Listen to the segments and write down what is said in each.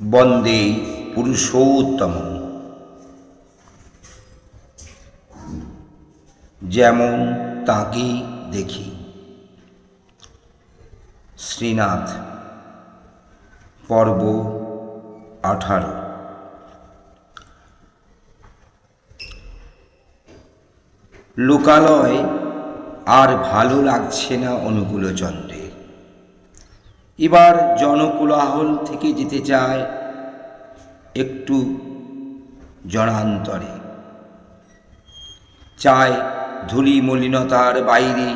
বন্দে পুরুষোত্তম। যেমন তাকে দেখি। শ্রীনাথ পর্ব আঠারো। লোকালয় আর ভালো লাগছে না অনুকূলচন্দ্রের এবার জনকোলাহল থেকে যেতে চায় একটু জনান্তরে। চায় ধূলি মলিনতার বাইরে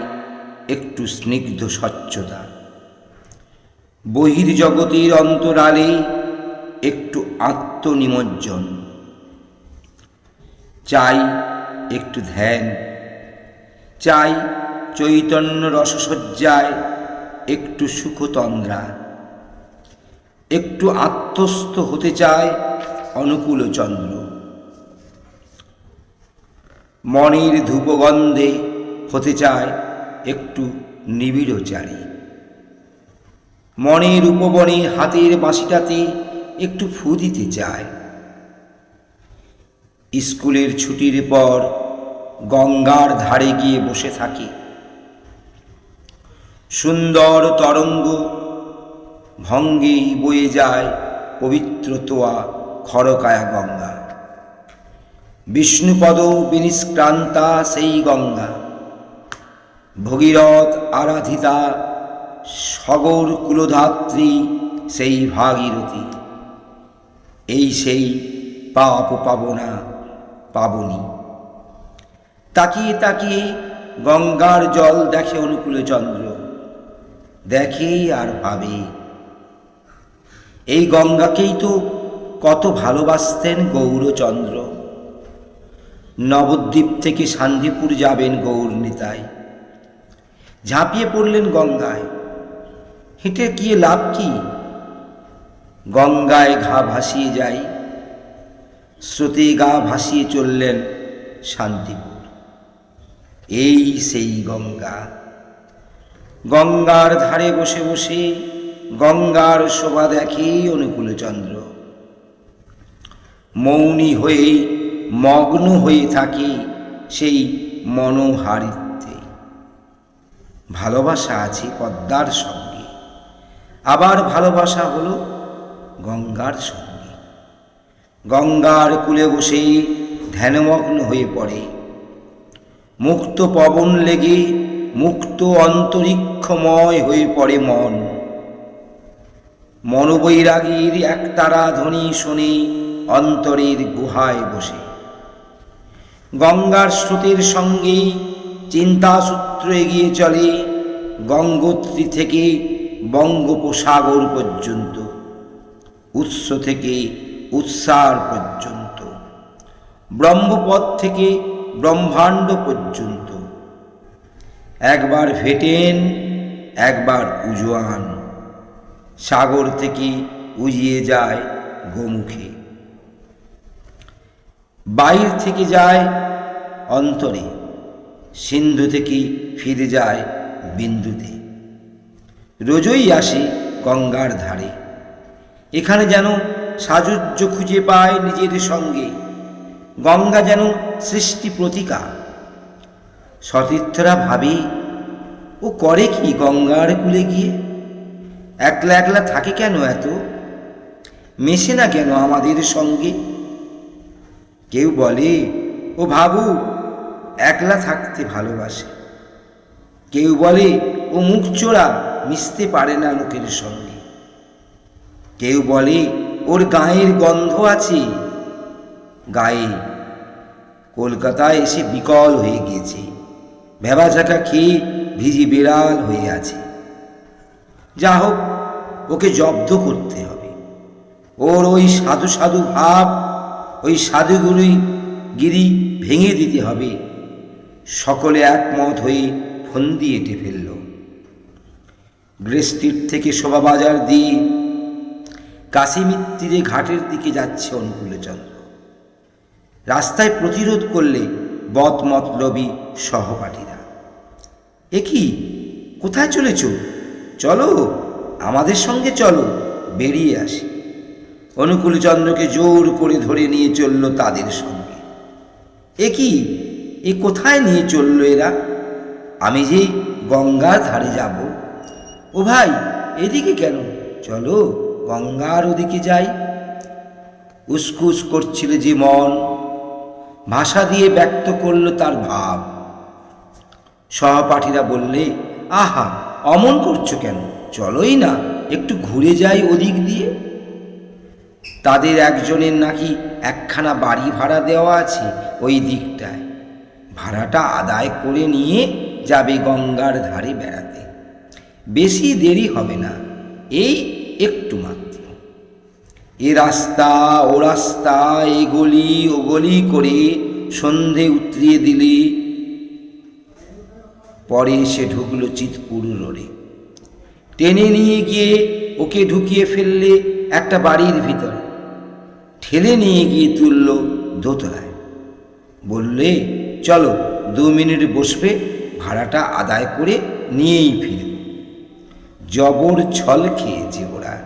একটু স্নিগ্ধ স্বচ্ছতা। বহির্জগতের অন্তরালে একটু আত্মনিমজ্জন। চাই একটু ধ্যান। চাই চৈতন্য রসসজ্জায় একটু সুখতন্দ্রা, একটু আত্মস্থ হতে চায় অনুকূলচন্দ্র মনের ধূপগন্ধে হতে চায় একটু নিবিড়চারী। মনের উপবনে হাতের বাঁশিটাতে একটু ফু দিতে চায়। স্কুলের ছুটির পর গঙ্গার ধারে গিয়ে বসে থাকে। সুন্দর তরঙ্গ ভঙ্গেই বয়ে যায় পবিত্র তোয়া খরকায়া গঙ্গা। বিষ্ণুপদ বিনিষ্ক্রান্তা সেই গঙ্গা। ভগীরথ আরাধিতা, সগর কুলধাত্রী সেই ভাগীরথী। এই সেই পাপ পাবনা পাবনী। তাকিয়ে তাকিয়ে গঙ্গার জল দেখে অনুকূলে চন্দ্র। দেখে আর ভাবে এই গঙ্গাকেই তো কত ভালোবাসতেন গৌরচন্দ্র। নবদ্বীপ থেকে শান্তিপুর যাবেন গৌর নিতাই। ঝাঁপিয়ে পড়লেন গঙ্গায়। হেঁটে গিয়ে লাভ কি? গঙ্গায় ঘা ভাসিয়ে যায় স্রোতে গা ভাসিয়ে চললেন শান্তিপুর এই সেই গঙ্গা। গঙ্গার ধারে বসে বসে গঙ্গার শোভা দেখে অনুকূলচন্দ্র মৌনী হয়ে, মগ্ন হয়ে থাকে সেই মনোহারিত্বে। ভালোবাসা আছে পদ্মার সঙ্গে। আবার ভালোবাসা হলো গঙ্গার সঙ্গে। গঙ্গার কূলে বসে ধ্যানমগ্ন হয়ে পড়ে। মুক্ত পবন লেগে মুক্ত অন্তরিক্ষময় হয়ে পড়ে মন। মনোবৈরাগীর একতারা ধ্বনি শুনে অন্তরের গুহায় বসে। গঙ্গার স্রোতের সঙ্গেই চিন্তাসূত্র এগিয়ে চলে গঙ্গোত্রী থেকে বঙ্গোপসাগর পর্যন্ত, উৎস থেকে উৎসার পর্যন্ত ব্রহ্মপথ থেকে ব্রহ্মাণ্ড পর্যন্ত। একবার ফেটেন একবার উজোয়ান সাগর থেকে উজিয়ে যায় গোমুখে। বাইর থেকে যায় অন্তরে, সিন্ধু থেকে ফিরে যায় বিন্দুতে। রোজই আসে গঙ্গার ধারে। এখানে যেন সাজুজ্য খুঁজে পায় নিজের সঙ্গে। গঙ্গা যেন সৃষ্টি প্রতিকা সতীর্থরা ভাবে, ও করে কি গঙ্গার কুলে গিয়ে? একলা একলা থাকে কেন এত? মেশে না কেন আমাদের সঙ্গে? কেউ বলে, ও ভাবু একলা থাকতে ভালোবাসে। কেউ বলে, ও মুখ চোরা মিশতে পারে না লোকের সঙ্গে। কেউ বলে, ওর গায়ের গন্ধ আছে। গায়ে, কলকাতায় এসে বিকল হয়ে গিয়েছে। ভেবাঝাটা খেয়ে ভিজি বিড়াল হয়ে আছে। যা হোক, ওকে জব্দ করতে হবে। ওর ওই সাধু সাধু ভাব, ওই সাধুগুলি গিরি ভেঙে দিতে হবে। সকলে একমত হয়ে ফন্দি এঁটে ফেলল। গ্রেস্টির থেকে শোভাবাজার দিয়ে কাশিমিত্তিরে ঘাটের দিকে যাচ্ছে অনুকূলচন্দ্র। রাস্তায় প্রতিরোধ করলে বদমতলবী সহপাঠীরা এ কি? কোথায় চলেছ? চলো, আমাদের সঙ্গে চলো, বেরিয়ে আসি। অনুকূলচন্দ্রকে জোর করে ধরে নিয়ে চলল তাদের সঙ্গে। এ কি? এ কোথায় নিয়ে চলল এরা? আমি যে গঙ্গার ধারে যাব। ও ভাই, এদিকে কেন? চলো, গঙ্গার ওদিকে যাই। উসকুস করছিল যে মন, ভাষা দিয়ে ব্যক্ত করল তার ভাব। সহপাঠীরা বললে, আহা, অমন করছ কেন? চলোই না, একটু ঘুরে যাই ওদিক দিয়ে। তাদের একজনের নাকি একখানা বাড়ি ভাড়া দেওয়া আছে ওই দিকটায়। ভাড়াটা আদায় করে নিয়ে যাবে গঙ্গার ধারে বেড়াতে। বেশি দেরি হবে না, এই একটু মাত্র। এ রাস্তা, ও রাস্তা এ গলি ও গলি করে সন্ধে উতরিয়ে দিলে পরে এসে ঢুকলো চিতপুর রোডে। টেনে নিয়ে গিয়ে ওকে ঢুকিয়ে ফেললে একটা বাড়ির ভিতরে। ঠেলে নিয়ে গিয়ে তুলল দোতলায়। বললে, চলো, দু মিনিট বসবে, ভাড়াটা আদায় করে নিয়েই ফিরব জবর ছল খেয়েছে ওরা।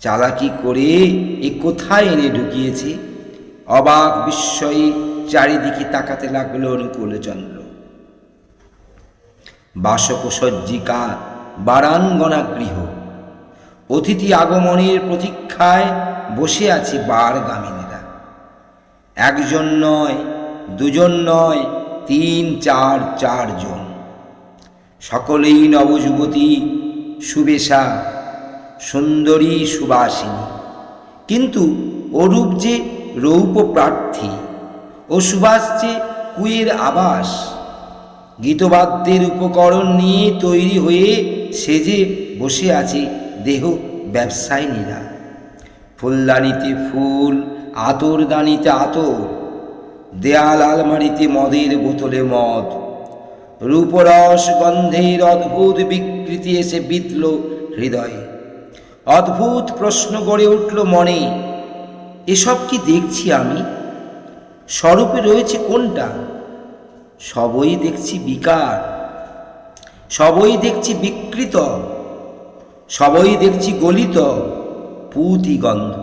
চালাকি করে এ কোথায় এনে ঢুকিয়েছে? অবাক বিস্ময়ে চারিদিকে তাকাতে লাগল অনুকূলচন্দ্র বাসকসজ্জিকা বারাঙ্গনা গৃহ অতিথি আগমনের প্রতীক্ষায় বসে আছে বারগামিনীরা। একজন নয়, দুজন নয়, তিন, চার চারজন সকলেই নবযুবতী, সুবেশা, সুন্দরী, সুবাসিনী। কিন্তু অরূপ যে রৌপ প্রার্থী ও সুবাস যে কুয়ের আবাস গীতবাদ্যের উপকরণ নিয়ে তৈরি হয়ে সেজে বসে আছে দেহ ব্যবসায়ীরা ফুলদানিতে ফুল, আতরদানিতে আতর, দেয়াল আলমারিতে মদের বোতলে মদ। রূপরস গন্ধের অদ্ভুত বিকৃতি এসে বিতল হৃদয়ে। অদ্ভুত প্রশ্ন গড়ে উঠল মনে, এসব কি দেখছি আমি? স্বরূপে রয়েছে কোনটা? সবই দেখছি বিকার, সবই দেখছি বিকৃত, সবই দেখছি গলিত পুতি গন্ধ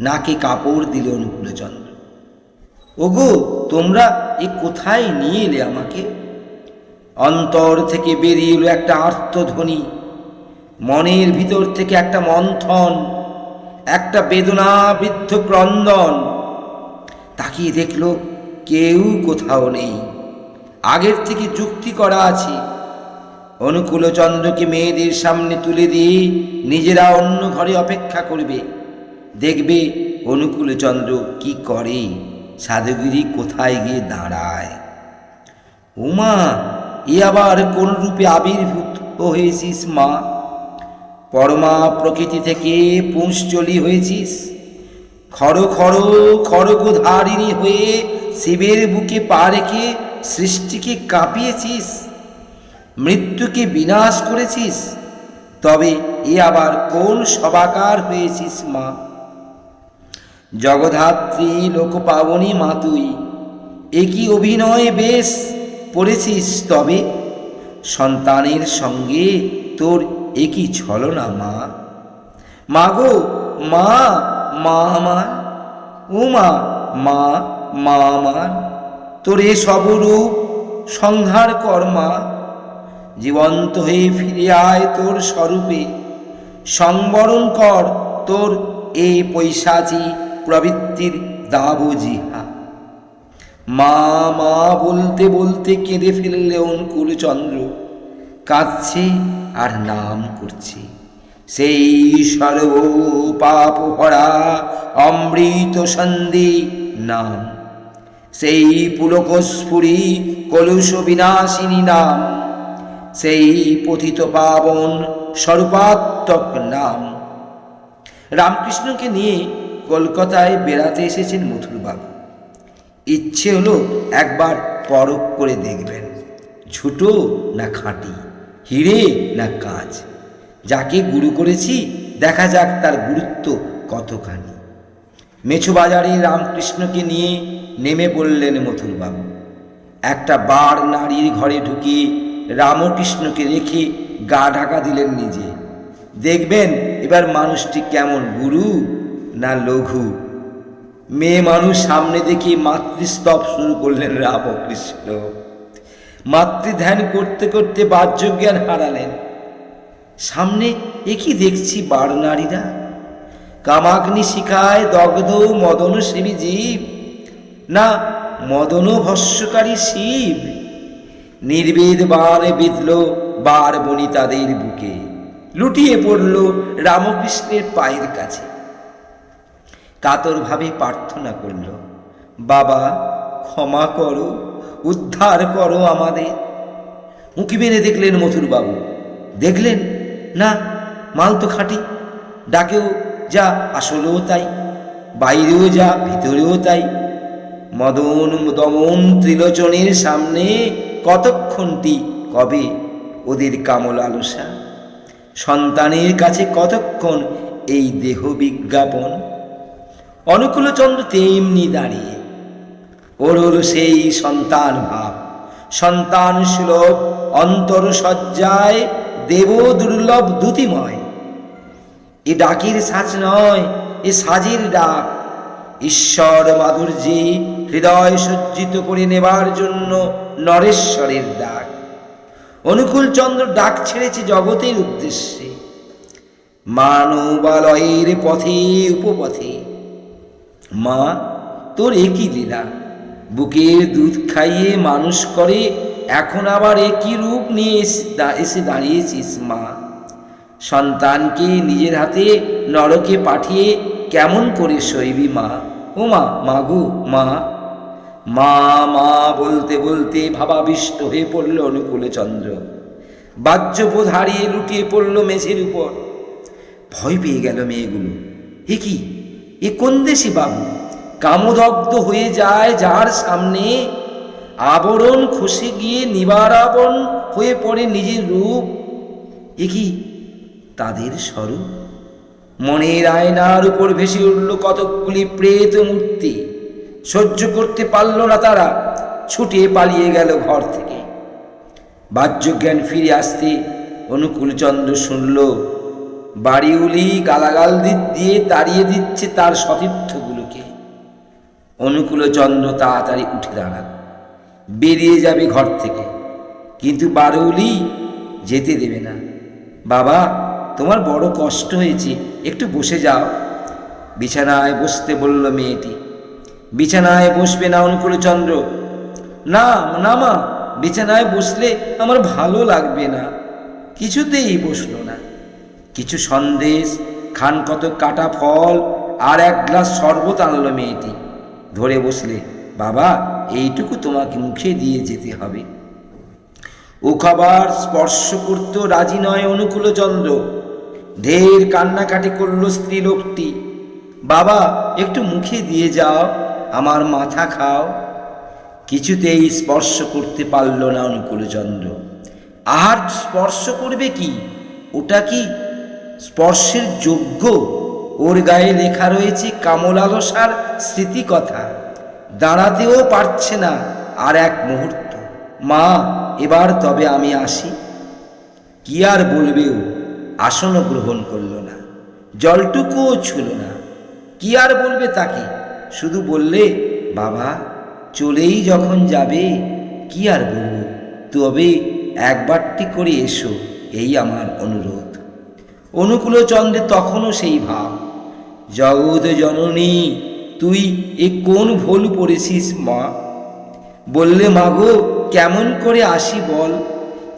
নাকে কাপড় দিল অনুকূলচন্দ্র ওগো, তোমরা এ কোথায় নিয়ে এলে আমাকে? অন্তর থেকে বেরিয়ে এলো একটা আর্তধ্বনি, মনের ভিতর থেকে একটা মন্থন, একটা বেদনাবৃদ্ধ ক্রন্দন। তাকিয়ে দেখল কেউ কোথাও নেই। আগের থেকে যুক্তি করা আছে। অনুকূলচন্দ্রকে মেয়েদের সামনে তুলে দিয়ে নিজেরা অন্য ঘরে অপেক্ষা করবে। দেখবে অনুকূলচন্দ্র কি করে, সাধুগিরি কোথায় গিয়ে দাঁড়ায়। উমা, এ আবার কোন রূপে আবির্ভূত হয়েছিস মা? পরমা প্রকৃতি থেকে পুঁশচলি হয়েছিস? খড় খড় খড়গধারিণী হয়ে শিবের বুকে পা রেখে সৃষ্টিকে কাঁপিয়েছিস, মৃত্যুকে বিনাশ করেছিস, তবে এ আবার কোন সবাকার হয়েছিস মা? জগধাত্রী, লোকপাবনী মা তুই একই অভিনয় বেশ পড়েছিস তবে? সন্তানের সঙ্গে তোর একই ছলনা মা? মাগো মা মা আমার ও মা মা আমার তোর এ সব রূপ সংহার কর, মা। জীবন্ত হয়ে ফিরে আয় তোর স্বরূপে। সংবরণ কর তোর এই পৈশাচি প্রবৃত্তির দাবজিহা। মা মা বলতে বলতে কেঁদে ফেললে অঙ্কুলচন্দ্র কাঁদছে আর নাম করছে। সেই সর্ব পাপ ভরা অমৃত সন্ধি নাম। সেই পুলকস্ফুরি কলুষ বিনাশিনী নাম। সেই পতিত পাবন স্বরূপাত্মক নাম। রামকৃষ্ণকে নিয়ে কলকাতায় বেড়াতে এসেছেন মথুরবাবু। ইচ্ছে হলো একবার পরখ করে দেখবেন। ছোটো না খাঁটি, হিরে না কাঁচ। যাকে গুরু করেছি, দেখা যাক তার গুরুত্ব কতখানি। মেছো বাজারে রামকৃষ্ণকে নিয়ে নেমে পড়লেন মথুরবাবু। একটা বার নারীর ঘরে ঢুকিয়ে রামকৃষ্ণকে রেখে গা ঢাকা দিলেন নিজে। দেখবেন এবার মানুষটি কেমন, গুরু না লঘু? মেয়ে মানুষ সামনে দেখি মাতৃস্তব শুরু করলেন রামকৃষ্ণ। মাতৃধ্যান করতে করতে বাহ্য জ্ঞান হারালেন। সামনে একই দেখছি বার নারীরা? কামাগ্নি শিখায় দগ্ধ মদন সেবী জীব। না, মদন ভস্যকারী শিব। নির্বেদ বার বিঁধল বার বনিতাদের বুকে। লুটিয়ে পড়ল রামকৃষ্ণের পায়ের কাছে। কাতরভাবে প্রার্থনা করল, বাবা, ক্ষমা করো, উদ্ধার করো আমাদের। উঁকি মেরে দেখলেন মথুরবাবু। দেখলেন না, মাল তো খাঁটি। ডাকেও যা, আসলেও তাই। বাইরেও যা, ভিতরেও তাই। মদন দমন ত্রিলোচনের সামনে কতক্ষণটি, কবে ওদের কামল আলসা? সন্তানের কাছে কতক্ষণ এই দেহ বিজ্ঞাপন? অনুকূলচন্দ্র তেমনি দাঁড়িয়ে। ওর হলো সেই সন্তান ভাব সন্তান সুলভ অন্তর সজ্জায় দেব দুর্লভ দ্যুতিময় এ ডাকির সাজ নয়, এ সাজির ডাক। ঈশ্বর মাধুর্যে হৃদয় সজ্জিত করে নেবার জন্য নরেশ্বরের ডাক। অনুকূল চন্দ্র ডাক ছেড়েছে জগতের উদ্দেশ্যে। মানবালয়ের পথে, উপপথে। মা, তোর একই লীলা। বুকের দুধ খাইয়ে মানুষ করে এখন আবার একই রূপ নিয়ে এসে দাঁড়িয়েছিস, মা। সন্তানকে নিজের হাতে নরকে পাঠিয়ে কেমন করে সইবি, মা? ও মা মাগো মা। মা মা বলতে বলতে ভাবাবিষ্ট হয়ে পড়ল অনুকূলচন্দ্র বাহ্যবোধ হারিয়ে লুটিয়ে পড়ল মেঝের উপর। ভয় পেয়ে গেল মেয়েগুলো। এ কি? এ কোন দেশি বাবু? কামদগ্ধ হয়ে যায় যার সামনে আবরণ খসে গিয়ে নিবারাবন হয়ে পড়ে নিজের রূপ। এ কি তাদের স্বরূপ? মনের আয়নার উপর ভেসে উঠল কতকগুলি প্রেত মূর্তি। সহ্য করতে পারল না তারা, ছুটে পালিয়ে গেল ঘর থেকে। বাহ্যজ্ঞান ফিরে আসতে অনুকূলচন্দ্র শুনল, বাড়িউলি গালাগাল দিয়ে তাড়িয়ে দিচ্ছে তার সতীর্থগুলোকে। অনুকূলচন্দ্র তাড়াতাড়ি উঠে দাঁড়াল। বেরিয়ে যাবে ঘর থেকে। কিন্তু বারৌলি যেতে দেবে না। বাবা, তোমার বড় কষ্ট হয়েছে, একটু বসে যাও। বিছানায় বসতে বলল মেয়েটি। বিছানায় বসবে না অনুকূলচন্দ্র না না মা, বিছানায় বসলে আমার ভালো লাগবে না। কিছুতেই বসল না। কিছু সন্দেশ, খান কত কাটা ফল, আর এক গ্লাস শরবত আনলো মেয়েটি। ধরে বসলে, বাবা এইটুকু তোমাকে মুখে দিয়ে যেতে হবে। ও খাবার স্পর্শ করতেও রাজি নয় অনুকূলচন্দ্র। ঢের কান্নাকাটি করল স্ত্রী লোকটি। বাবা, একটু মুখে দিয়ে যাও, আমার মাথা খাও। কিছুতেই স্পর্শ করতে পারল না অনুকূলচন্দ্র। আহার স্পর্শ করবে কি? ওটা কি? স্পর্শের যোগ্য? ওর গায়ে লেখা রয়েছে কামলালসার স্মৃতিকথা। দাঁড়াতেও পারছে না। আর এক মুহূর্ত। মা, এবার তবে আমি আসি। কি আর বলবেও আসনও গ্রহণ করল না। জলটুকুও ছুল না। কি আর বলবে তাকে? শুধু বললে, বাবা, চলেই যখন যাবে, কি আর বলব? তবে একবারটি করে এসো, এই আমার অনুরোধ। অনুকূলচন্দ্রে তখনও সেই ভাব। জগৎ জননী তুই এ কোন ভুল পড়েছিস মা? বললে মাগো কেমন করে আসি বল?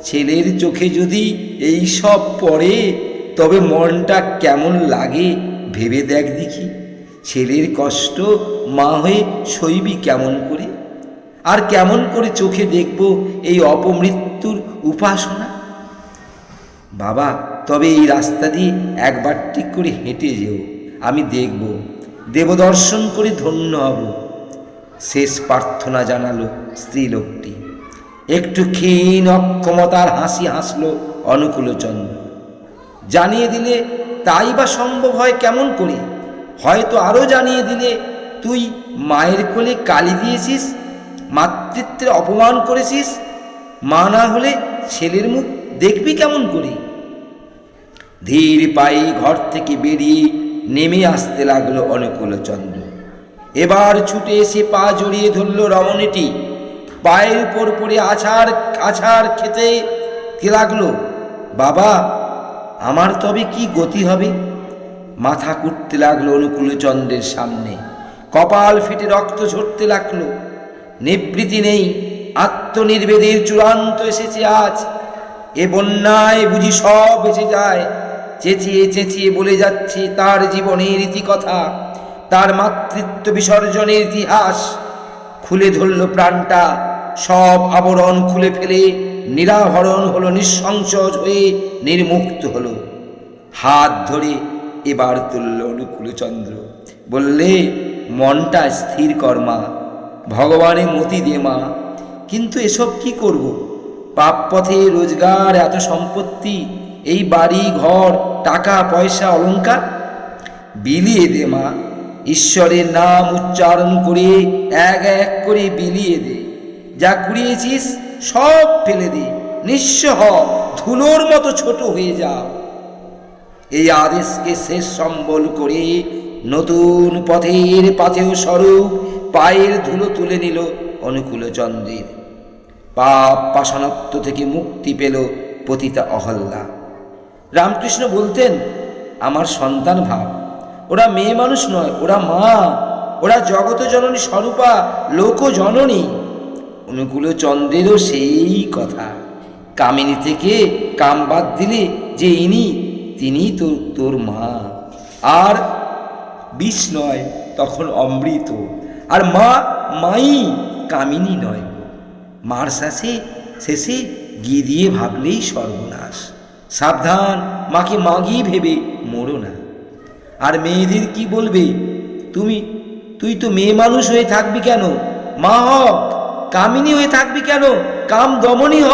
ছেলের চোখে যদি এই সব পড়ে, তবে মনটা কেমন লাগে ভেবে দেখ দেখি। ছেলের কষ্ট মা হয়ে সইবি কেমন করে? আর কেমন করে চোখে দেখব এই অপমৃত্যুর উপাসনা? বাবা, তবে এই রাস্তা দিয়ে একবার ঠিক করে হেঁটে যেও, আমি দেখব। দেবদর্শন করে ধন্য হব। শেষ প্রার্থনা জানালো স্ত্রীলোকটি। একটু ক্ষীণ অক্ষমতার হাসি হাসলো অনুকূলচন্দ্র। জানিয়ে দিলে, তাই বা সম্ভব হয় কেমন করে? হয়তো আরও জানিয়ে দিলে, তুই মায়ের কোলে কালি দিয়েছিস, মাতৃত্বের অপমান করেছিস, মা না হলে ছেলের মুখ দেখবি কেমন করে? ধীর পায়ে ঘর থেকে বেরিয়ে নেমে আসতে লাগল অনুকূলচন্দ্র এবার ছুটে এসে পা জড়িয়ে ধরল রমণীটি। পায়ের উপর পড়ে আছাড় আছাড় খেতে কে লাগল? বাবা, আমার তবে কি গতি হবে? মাথা কুটতে লাগল অনুকূলচন্দ্রের সামনে। কপাল ফেটে রক্ত ঝরতে লাগল। নিবৃত্তি নেই, আত্মনির্বেদের চূড়ান্ত এসেছে আজ। এ বন্যায় বুঝি সব এসে যায়। চেঁচিয়ে চেঁচিয়ে বলে যাচ্ছে তার জীবনের ইতিকথা, তার মাতৃত্ব বিসর্জনের ইতিহাস। খুলে ধরল প্রাণটা, সব আবরণ খুলে ফেলে নিরাভরণ হলো নিঃসংসজ হয়ে নির্মুক্ত হলো। হাত ধরে এবার তুলল অনুকূলচন্দ্র। বললে, মনটা স্থির কর্মা ভগবানে মতি দে মা, কিন্তু এসব কি করব? পাপ পথে রোজগার, এত সম্পত্তি এই বাড়ি, ঘর, টাকা, পয়সা, অলংকার? বিলিয়ে দে মা, ঈশ্বরের নাম উচ্চারণ করে এক এক করে বিলিয়ে দে। যা কুড়িয়েছিস সব ফেলে দে। নিঃস্ব হ, ধুলোর মতো ছোট হয়ে যা এই আদেশকে শেষ সম্বল করে নতুন পথের পাথেয় স্বরূপ পায়ের ধুলো তুলে নিল অনুকূলচন্দ্রের। পাপ পাশানত্ব থেকে মুক্তি পেল পতিতা অহল্যা। রামকৃষ্ণ বলতেন, আমার সন্তান ভাব, ওরা মেয়ে মানুষ নয়, ওরা মা, ওরা জগত জননী স্বরূপা, লোক জননী। অনুকূল চন্দ্রেরও সেই কথা। কামিনী থেকে কাম বাদ দিলে যে ইনি, তিনি তোর তোর মা। আর বিষ নয়, তখন অমৃত। আর মা, মাই কামিনী নয়। মার শেষে শেষে গিয়ে দিয়ে ভাবলেই সর্বনাশ। সাবধান, মাকে মাগি ভেবে মরো না। আর মেয়েদের কি বলবে? তুমি, তুই তো মেয়ে মানুষ হয়ে থাকবি কেন? মা হক কামিনী হয়ে থাকবি কেন? কাম দমনী হ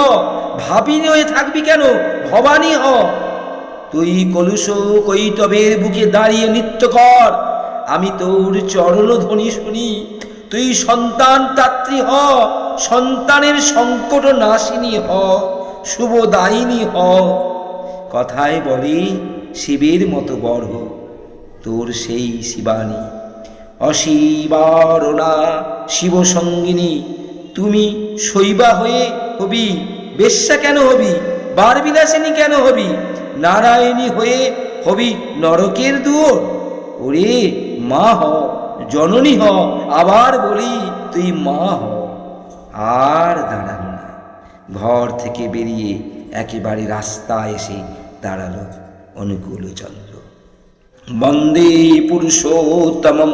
ভাবিনী হয়ে থাকবি কেন? ভবানী হ তুই কলুষ কৈতবের বুকে দাঁড়িয়ে নৃত্য কর। আমি তোর চরণ ধ্বনি শুনি। তুই সন্তান তাত্রী হ, সন্তানের সংকট নাশিনী হ শুভদায়িনী হ। কথায় বলে, শিবের মতো বড় তোর সেই শিবানী। অশিবারণা শিব সঙ্গিনী তুমি শৈবা হয়ে হবি, বেশ্যা কেন হবি, বারবিলাসিনী কেন হবি, নারায়ণী হয়ে হবি নরকের দুয়োর? ওরে মা হ, জননী হ, আবার বলি তুই মা হ। আর দাঁড়াল না, ঘর থেকে বেরিয়ে একেবারে রাস্তা এসে দাঁড়াল অনুকূল চন্দ্র। বন্দে পুরুষোত্তমম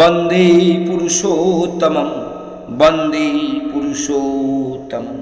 বন্দে পুরুষোত্তমম বন্দে পুরুষোত্তমম।